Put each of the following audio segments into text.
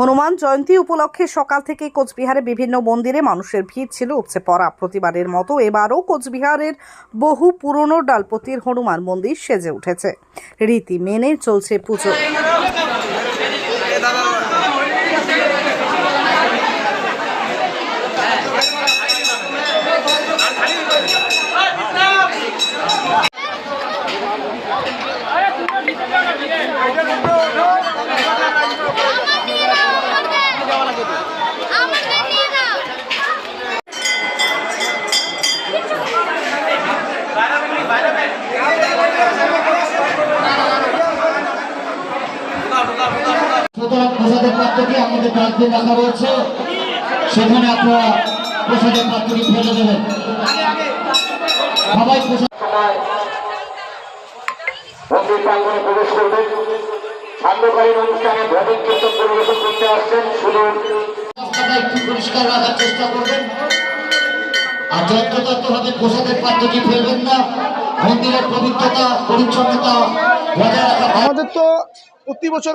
হনুমান জয়ন্তী উপলক্ষে সকাল থেকে কোচবিহারে বিভিন্ন মন্দিরে মানুষের ভিড় ছিল, উপচে পড়া প্রতিবারের মতো এবারও কোচবিহারের বহু পুরনো ডালপতির হনুমান মন্দির সেজে উঠেছে। রীতি মেনে চলছে পুজো আমাকে নিয়ে নাও সুতরাং প্রসাদের পাত্রটি আমাদের ডাস্টবিন রাখা রয়েছে। সেখানে আপনারা প্রসাদের পাত্রটি ফেলে দেবেন। সবাই প্রসাদ মন্দির প্রাঙ্গনে প্রবেশ করবেন। সান্ধ্যকালীন অনুষ্ঠানে ভজন কীর্তন পরিবেশন করতে আসছেন। রাস্তাটা একটু পরিষ্কার রাখার চেষ্টা করবেন। আর যত্রতত্রভাবে প্রসাদের পাত্রটি ফেলবেন না। মন্দিরের পবিত্রতা পরিচ্ছন্নতা বজায় রাখা আমাদের তো প্রতি বছর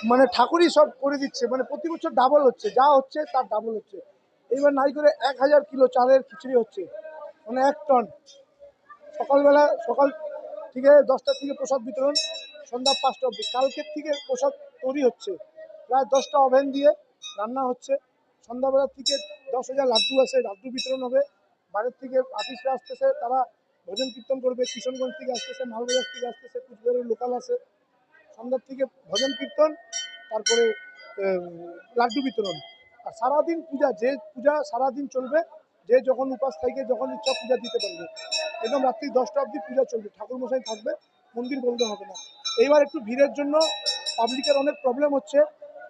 মানে ঠাকুরই সব করে দিচ্ছে মানে প্রতি বছর ডাবল হচ্ছে, যা হচ্ছে তার ডাবল হচ্ছে। এইবার নাই করে এক হাজার কিলো চালের খিচুড়ি হচ্ছে মানে এক টন সকালবেলা, সকাল থেকে দশটার থেকে প্রসাদ বিতরণ, সন্ধ্যা পাঁচটা অবধি। কালকের থেকে প্রসাদ তৈরি হচ্ছে, প্রায় দশটা ওভেন দিয়ে রান্না হচ্ছে। সন্ধ্যাবেলা থেকে দশ হাজার লাড্ডু আছে, লাড্ডু বিতরণ হবে। বাইরের থেকে আর্টিস্টরা আসতেছে, তারা ভজন কীর্তন করবে কিশনগঞ্জ থেকে আসতেছে, মালবাজার থেকে আসতেছে, কুচবিহারের লোকাল আছে। সন্ধ্যার থেকে ভজন কীর্তন, তারপরে লাড্ডু বিতরণ। আর সারাদিন পূজা, যে পূজা সারাদিন চলবে, যে যখন উপাস থেকে যখন ইচ্ছা পূজা দিতে পারবে। একদম রাত্রি দশটা অবধি পূজা চলবে, ঠাকুর মশাই থাকবে, মন্দির বলতে হবে না। এইবার একটু ভিড়ের জন্য পাবলিকের অনেক প্রবলেম হচ্ছে,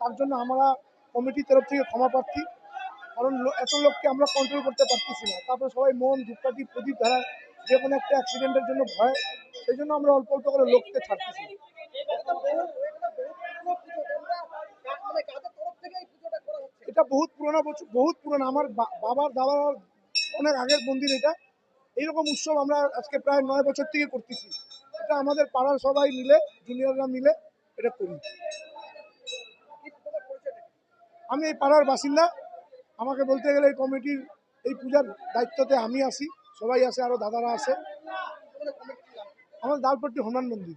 তার জন্য আমরা কমিটির তরফ থেকে ক্ষমা প্রার্থী। কারণ এত লোককে আমরা কন্ট্রোল করতে পারতেছি না। তারপরে সবাই মন, ধূপকাঠি, প্রদীপ, ধারা, যে কোনো একটা অ্যাক্সিডেন্টের জন্য ভয়, সেই জন্য আমরা অল্প অল্প করে লোককে ছাড়তেছি। এটা বহুত পুরোনো বছর, বহুত পুরোনো। আমার বাবার দাবার অনেক আগের মন্দির এটা। এইরকম উৎসব আমরা আজকে প্রায় নয় বছর থেকে করতেছি। এটা আমাদের পাড়ার সবাই মিলে জুনিয়ররা মিলে এটা করি। আমি এই পাড়ার বাসিন্দা। আমাকে বলতে গেলে এই কমিটির, এই পূজার দায়িত্বতে আমি আসি সবাই আসে আরও দাদারা আছে। আমার দালপট্টি হনুমান মন্দির।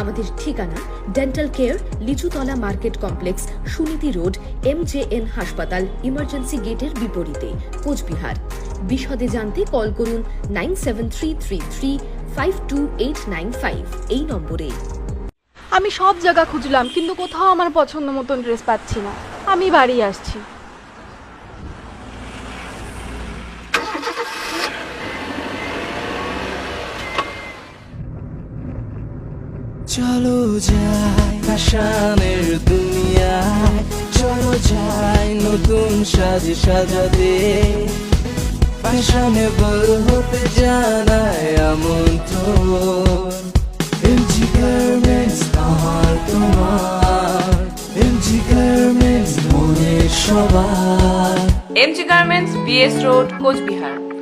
আমাদের ঠিকানা dental care Lichutala market complex, Suniti road M J N হাসপাতাল ইমার্জেন্সি গেটের বিপরীতে, কোচবিহার। বিশদে জানতে কল করুন nine seven three three three five two eight nine five এই নম্বরে। আমি সব জায়গা খুঁজলাম, কিন্তু কোথাও আমার পছন্দ মতন ড্রেস পাচ্ছি না। আমি বাড়ি আসছি। চলো যাই ফ্যাশনের দুনিয়ায়, চলো যাই নতুন সাজে সাজাতে। ফ্যাশনেবল হতে জানায় আমন্ত্রণ। এমজি গার্মেন্টস আমার তোমার। MG garments MG garments, BS road, Coochbehar.